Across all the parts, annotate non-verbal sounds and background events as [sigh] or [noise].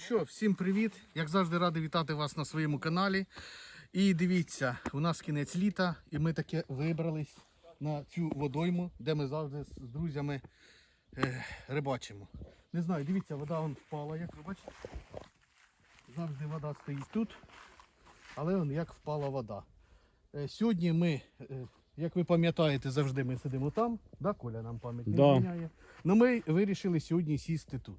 що, всім привіт! Як завжди радий вітати вас на своєму каналі. І дивіться, у нас кінець літа, і ми таки вибрались на цю водойму, де ми завжди з друзями е, рибачимо. Не знаю, дивіться, вода вон впала, як ви бачите. Завжди вода стоїть тут, але вон як впала вода. Е, сьогодні ми, е, як ви пам'ятаєте, завжди ми сидимо там. Да, Коля нам пам'ять не Да. зміняє. Ну ми вирішили сьогодні сісти тут.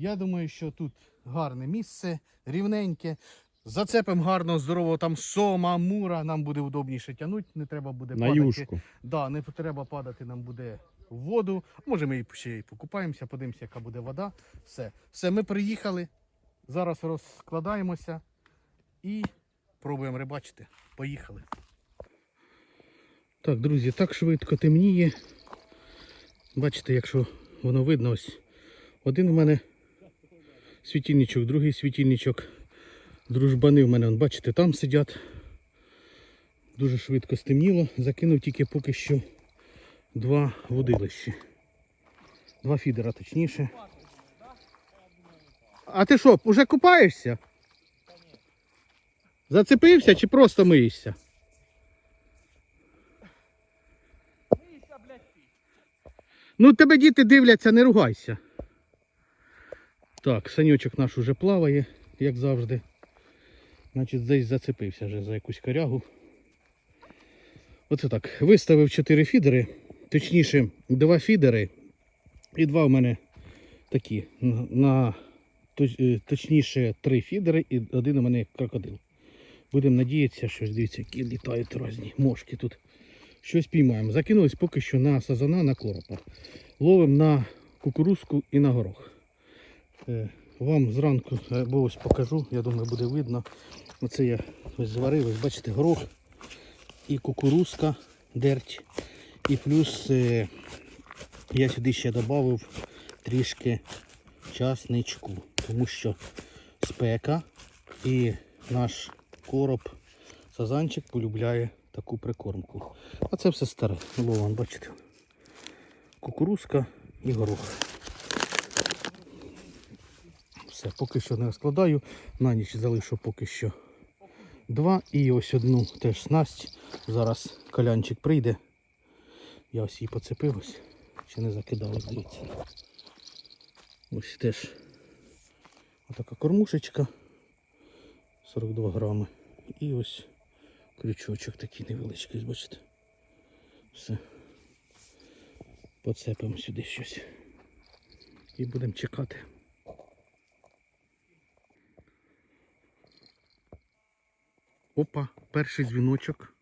Я думаю, що тут гарне місце, рівненьке. Зацепимо гарно, здорово там сома, мура, нам буде удобніше тягнути, не треба буде На падати. юшку. Да, не треба падати нам буде в воду. Може ми ще й покупаємося, подивимося, яка буде вода. Все. Все, ми приїхали. Зараз розкладаємося і пробуємо рибачити. Поїхали. Так, друзі, так швидко темніє. Бачите, якщо воно видно, ось один у мене світильничок, другий світильничок. Дружбани в мене, он, бачите, там сидять. Дуже швидко стемніло. Закинув тільки поки що два водилищі. Два фідера, точніше. А ти що, уже купаєшся? Зацепився чи просто миєшся? Ну, тебе діти дивляться, не ругайся. Так, санючок наш уже плаває, як завжди. Значить, десь зацепився вже за якусь корягу. Оце так. Виставив 4 фідери, точніше, два фідери. І два в мене такі. На, е, точніше, три фідери і один у мене крокодил. Будемо надіятися, що дивіться, які літають різні мошки тут. Щось піймаємо. Закинулись поки що на сазана, на коропа. Ловимо на кукурузку і на горох. Е, Вам зранку е, бо ось покажу, я думаю, буде видно. Оце я ось зварив, ось бачите, горох і кукурузка, дерть. І плюс е, я сюди ще додав трішки часничку, тому що спека і наш короб сазанчик полюбляє таку прикормку. А це все старе. Лован, бачите. Кукурузка і горох. Все, поки що не розкладаю. На ніч залишу поки що два. І ось одну теж снасть. Зараз колянчик прийде. Я ось її поцепив ось. Ще не закидав, дивіться. Ось теж отака кормушечка. 42 грами. І ось крючочок такий невеличкий, бачите. Все. Поцепимо сюди щось. І будемо чекати. Опа, перший дзвіночок.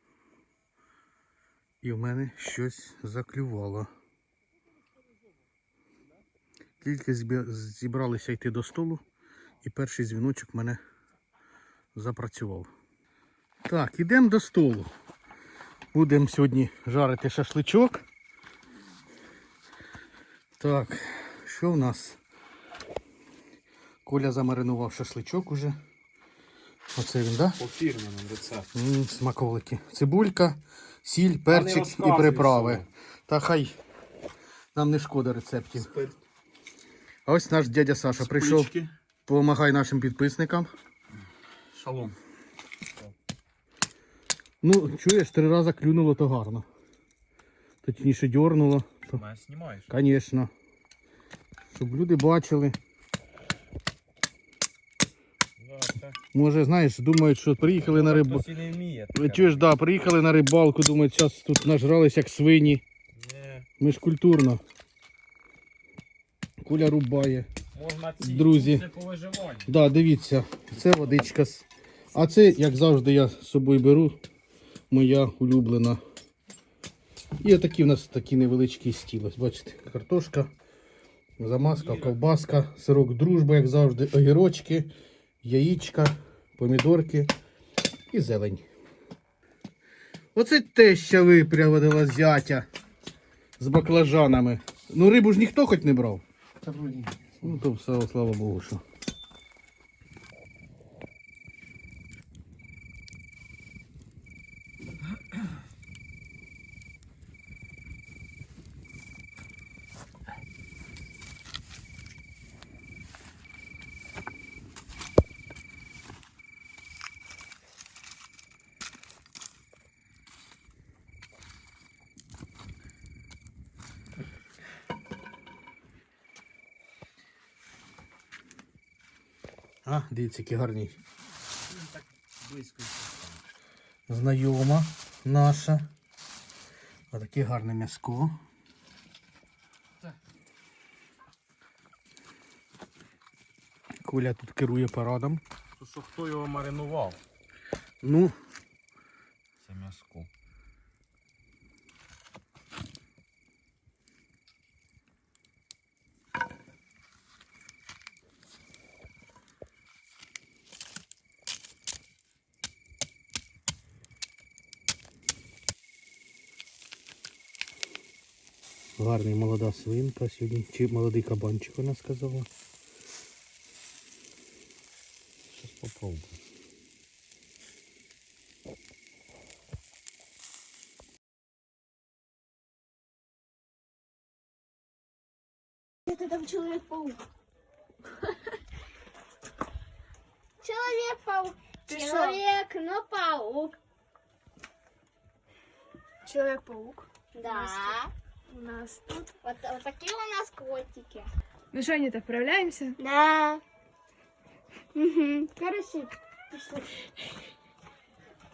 І в мене щось заклювало. Тільки зібралися йти до столу, і перший дзвіночок мене запрацював. Так, ідемо до столу. Будемо сьогодні жарити шашличок. Так, що в нас? Коля замаринував шашличок уже. Оце він, так? Да? По фірменному рецепту. М, Смаковики. Цибулька, сіль, перчик і розказуй приправи. всього. Та хай нам не шкода рецептів. А ось наш дядя Саша прийшов. Спички. Помагай нашим підписникам. Шалом. Ну, чуєш, три рази клюнуло, то гарно. Точніше дьорнуло. То, Мене знімаєш? звісно. Щоб люди бачили. Може, знаєш, думають, що приїхали на рибу. Не чуєш, да, приїхали на рибалку, думають, зараз тут нажрались як свині. Ні. Ми ж культурно. Куля рубає. Можна ці Друзі. курси по. Да, дивіться, це водичка. А це, як завжди, я з собою беру. Моя улюблена. І отакий в нас такий невеличкий стіл. Ось бачите, картошка, замазка, ковбаска, сирок дружба, як завжди, огірочки, яєчка, помідорки і зелень. Оце те, що випрявила зятя з баклажанами. Ну, рибу ж ніхто хоч не брав. Ну то все, слава Богу, що. А, дивіться, який гарний. Так близько. Знайома наша. Отаке гарне м'яско. Коля тут керує парадом. То що хто його маринував? Ну, Це м'яско. Гарний молода свинка сьогодні. Чи молодий кабанчик вона сказала. Щас попробую. Это там Человек-паук. [laughs] Человек-паук. Ты Человек, но паук. Человек-паук. Да. У нас тут. Вот, вот такие у нас котики. Ну что, Анита, отправляемся? Да. Угу. Короче, пішли.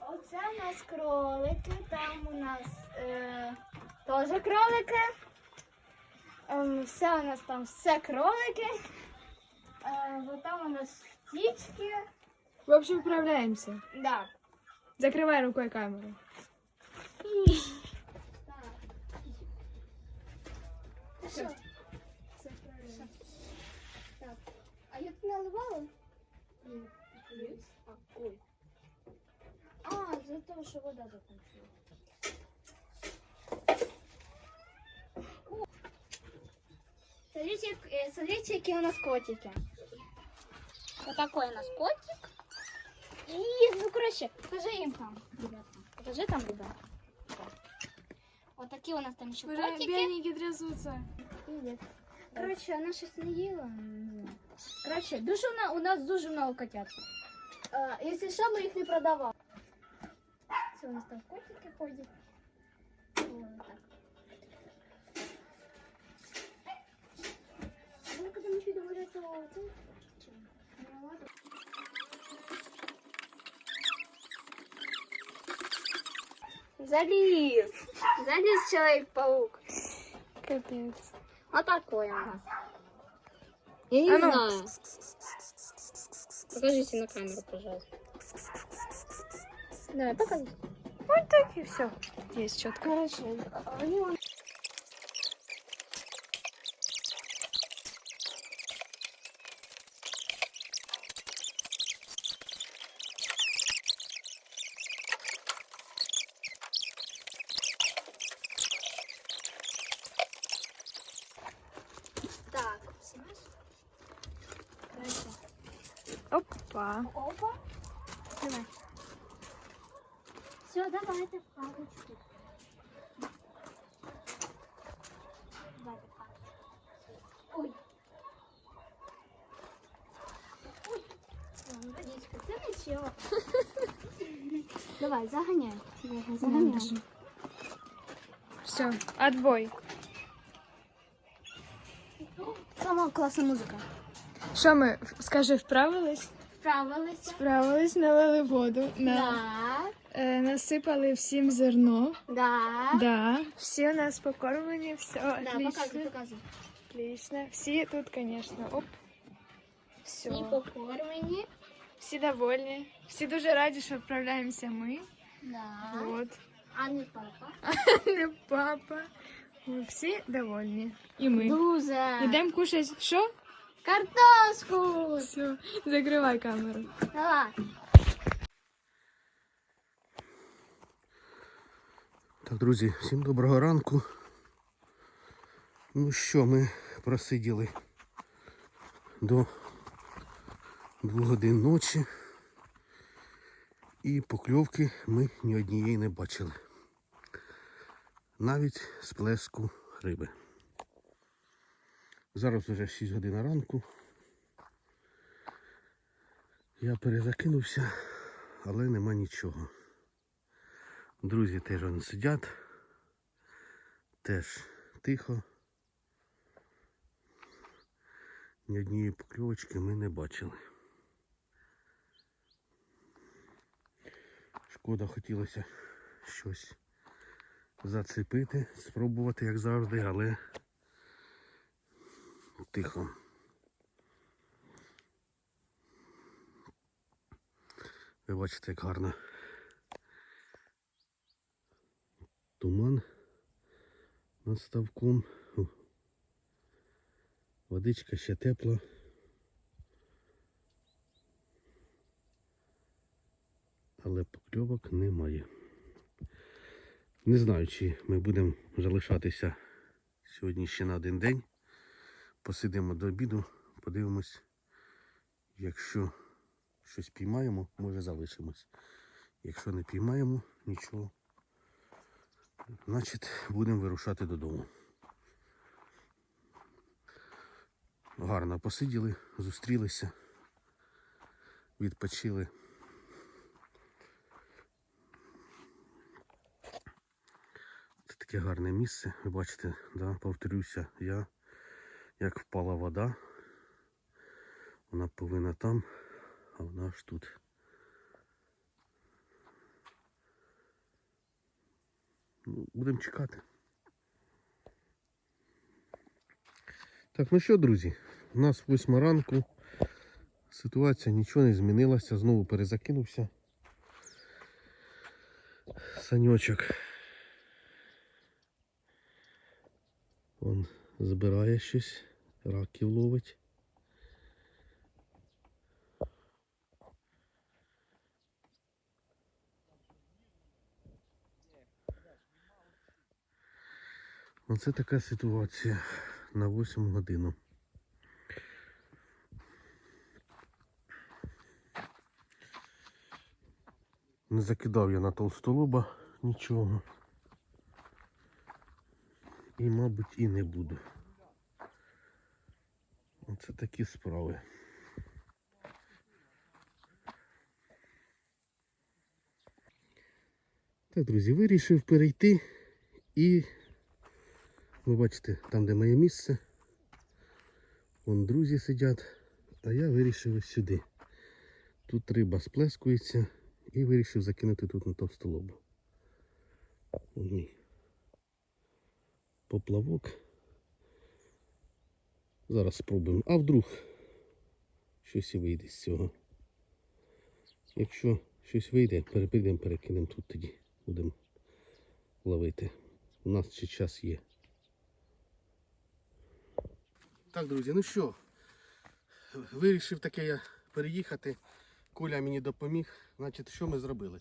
Оце у нас кролики, там у нас е, теж кролики. Ем, все у нас там все кролики. Е, вот там у нас птички. В общем, отправляемся. Да. Закрывай рукой камеру. Ти що? Що? Так. А я тут наливала? Ні. А, ой. А, за того, що вода закінчила. О. Смотрите, э, смотрите, какие у нас котики. Вот такой у нас котик. И, ну, короче, покажи им там, ребята. Покажи там, ребята. Вот такие у нас там еще Уже котики. беленькие трясутся. Привет. Короче, она сейчас не знаю. Короче, дуже у нас, у нас дуже много котят. А, если что, мы их не продавали. Все, у нас там котики ходят. Вот так. Ну, когда мы підемо рятувати. Залез. Залез Человек-паук. Капец. Вот такой у нас. Я не А ну. знаю. Покажите на камеру, пожалуйста. Давай, покажи. Вот так и все. Есть четко. Они Ой. Ой. Водичка, це нічого. Давай, заганяй. Заганяй. Все, отбой. Сама класна музика. Що ми, скажи, вправились? Справилися. Справились, налили воду, на, Да. Е, насипали всім зерно. Да. Да. Всі у нас покормлені, все Да, отлично. показуй. Отлично. Всі тут, конечно, оп. Все. І покормлені. Всі довольні. Всі дуже раді, що відправляємося ми. Да. Вот. А не папа. [laughs] Не папа. Ми всі довольні. І ми. Дуже. Ідемо кушати. Що? Картошку. Все, закривай камеру. Давай. Так, друзі, всім доброго ранку. Ну що, ми просиділи до двох годин ночі. І покльовки ми ні однієї не бачили. Навіть сплеску риби. Зараз вже 6 годин ранку. Я перезакинувся, але нема нічого. Друзі теж вони сидять. Теж тихо. Ні однієї покльовочки ми не бачили. Шкода, хотілося щось зацепити, спробувати, як завжди, але тихо. Ви бачите, як гарно. Туман над ставком. Водичка ще тепла. Але покльовок немає. Не знаю, чи ми будемо залишатися сьогодні ще на один день. Посидимо до обіду, подивимось. Якщо щось піймаємо, може залишимось. Якщо не піймаємо, нічого. Значить, будемо вирушати додому. Гарно посиділи, зустрілися, відпочили. Це таке гарне місце. Ви бачите, да, повторюся, я як впала вода. Вона повинна там, а вона аж тут. Будемо чекати. Так, ну що, друзі, у нас восьма ранку. Ситуація нічого не змінилася, знову перезакинувся. Саньочок. Он збирає щось, раків ловить. Оце така ситуація на 8 годину. Не закидав я на толстолоба нічого. І, мабуть, і не буду. Оце такі справи. Так, друзі, вирішив перейти і ви бачите, там де моє місце. Вон друзі сидять, а я вирішив сюди. Тут риба сплескується і вирішив закинути тут на товстолобу. Мій поплавок. Зараз спробуємо. А вдруг щось і вийде з цього. Якщо щось вийде, перепийдемо, перекинемо тут тоді. Будемо ловити. У нас ще час є. Так, друзі, ну що, вирішив таке я переїхати. Коля мені допоміг. Значить, що ми зробили?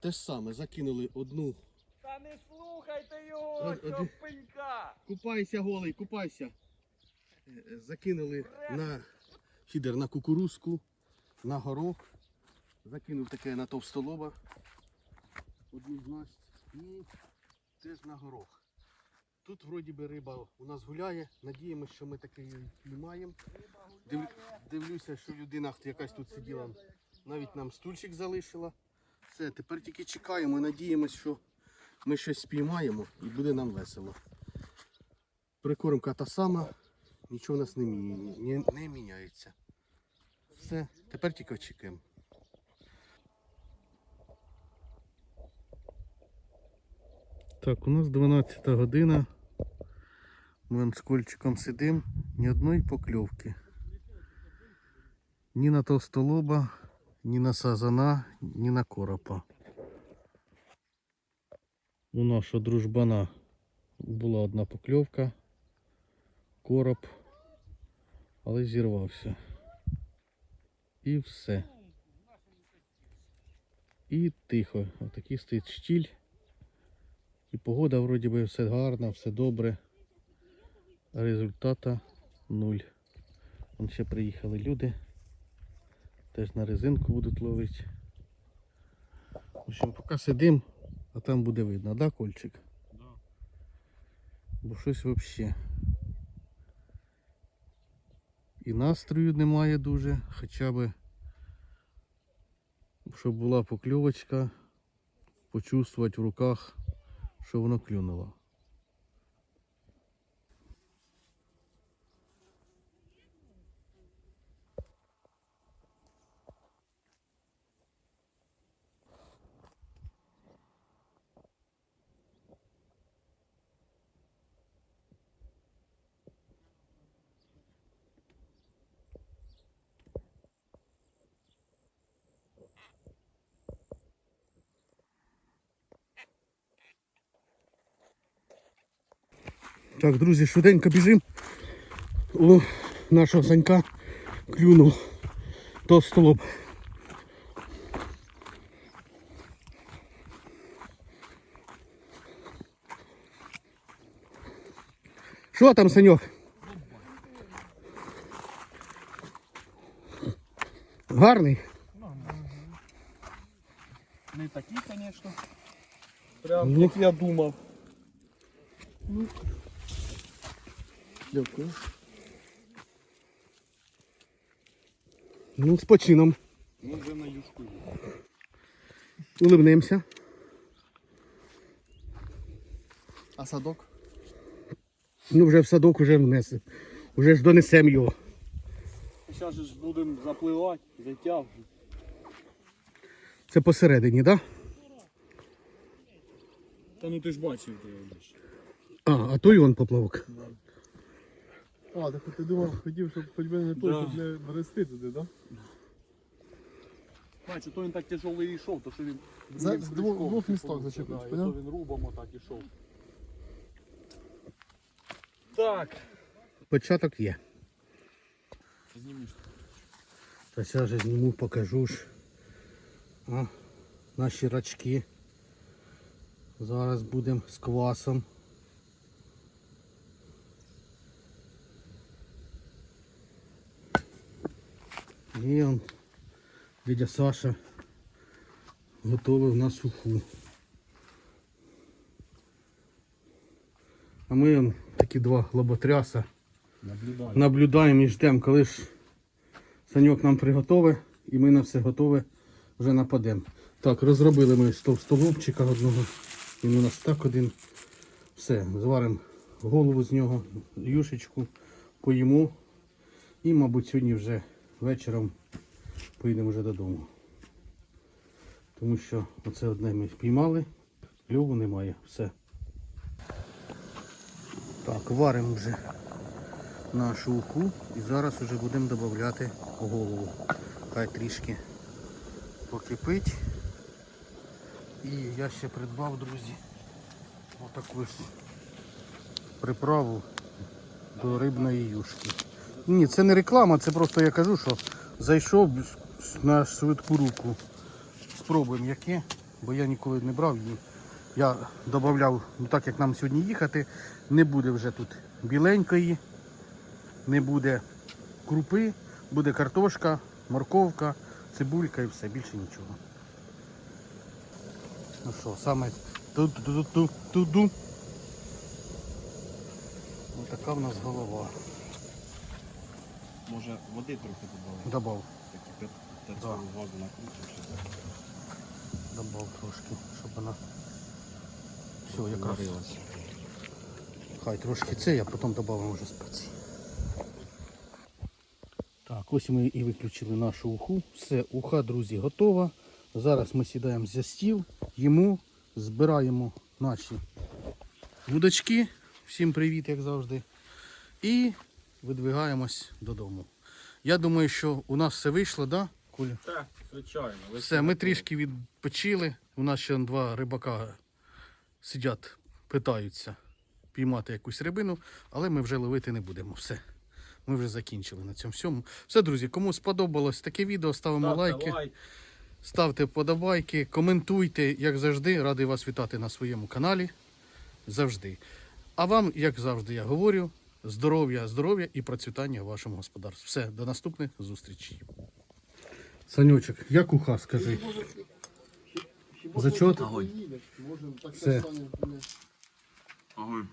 Те ж саме, закинули одну. Та не слухайте його, цього пенька! Купайся голий, купайся. Е, е, Закинули на фідер на кукурузку, на горох. Закинув таке на товстолоба. Одну знасть. І теж на горох. Тут вроді би риба у нас гуляє. Надіємося, що ми таки її піймаємо. Див, дивлюся, що людина якась тут сиділа. Навіть нам стульчик залишила. Все, тепер тільки чекаємо надіємося, що ми щось спіймаємо і буде нам весело. Прикормка та сама, нічого у нас не, мі- не, не міняється. Все, тепер тільки чекаємо. Так, у нас 12 година. Ми з кольчиком сидимо, ні одної покльовки. Ні на товстолоба, ні на сазана, ні на коропа. У нашого дружбана була одна покльовка, короб, але зірвався. І все. І тихо. Отакий стоїть штіль. І погода вроді би все гарно, все добре. Результата нуль. Вон ще приїхали люди. Теж на резинку будуть ловити. В общем, поки сидим, а там буде видно, да, Кольчик? Да. Бо щось взагалі. І настрою немає дуже, хоча б щоб була покльовочка, почувствувати в руках, що воно клюнуло. Так, друзі, швиденько біжимо. У нашого санька клюнув товстолоб. Що там, Саньок? Гарний. Не такі, звісно. Прям Ну. як я думав. Дякую. Ну, з почином. Ну вже на юшку. Улибнемося. А садок? Ну, вже в садок вже внесли. Уже ж донесемо його. Зараз ж будемо запливати, затягувати. Це посередині, так? Да? Та ну ти ж бачив, де я. А, а той вон поплавок. А, так ти думав, хотів, щоб хоч би не той, Да. щоб не брести туди, так? Бачу, то він так тяжелий йшов, то що він За- другим з крючком двох- двох типу, місток зачепив, да, і поняв? то він рубом отак ішов. Так. Початок є. Знімеш. Та зараз же зніму, покажу ж. А, наші рачки. Зараз будемо з квасом. І он, дядя Саша готовив на суху. А ми он, такі два лоботряса Наблюдаю. наблюдаємо і ждемо, коли ж саньок нам приготове і ми на все готове вже нападемо. Так, розробили ми стов- столовчика одного. Він у нас так один. Все, зваримо голову з нього, юшечку, поїмо. І, мабуть, сьогодні вже вечором поїдемо вже додому. Тому що оце одне ми впіймали, кльову немає. Все. Так, варимо вже нашу уху і зараз вже будемо додати голову. Хай трішки покипить. І я ще придбав, друзі, отаку приправу до рибної юшки. Ні, це не реклама, це просто я кажу, що зайшов на швидку руку. Спробуємо яке, бо я ніколи не брав її. Я додавав, ну так як нам сьогодні їхати, не буде вже тут біленької не буде крупи, буде картошка, морковка, цибулька і все, більше нічого. Ну що, саме ту-ту-ту-ту-ду. Ось така в нас голова. Може води трохи додали? Добав, Такі Да. добав трошки, щоб вона все якраз. Варилася. Хай трошки це, а потім додамо вже спеції. Так, ось ми і виключили нашу уху. Все, уха, друзі, готова. Зараз ми сідаємо за стіл, їмо, збираємо наші вудочки. Всім привіт, як завжди. І видвигаємось додому. Я думаю, що у нас все вийшло, да, Коля? Так, звичайно. ви Все, ми трішки відпочили. У нас ще два рибака сидять, питаються піймати якусь рибину, але ми вже ловити не будемо. Все. Ми вже закінчили на цьому всьому. Все, друзі, кому сподобалось таке відео, ставимо Ставте лайки, лайк. ставте вподобайки, коментуйте, як завжди. Радий вас вітати на своєму каналі. Завжди. А вам, як завжди, я говорю, здоров'я, здоров'я і процвітання вашому господарству. Все, до наступних зустрічей. Санючок, як уха, скажи? Зачет? Огонь. Все. Огонь.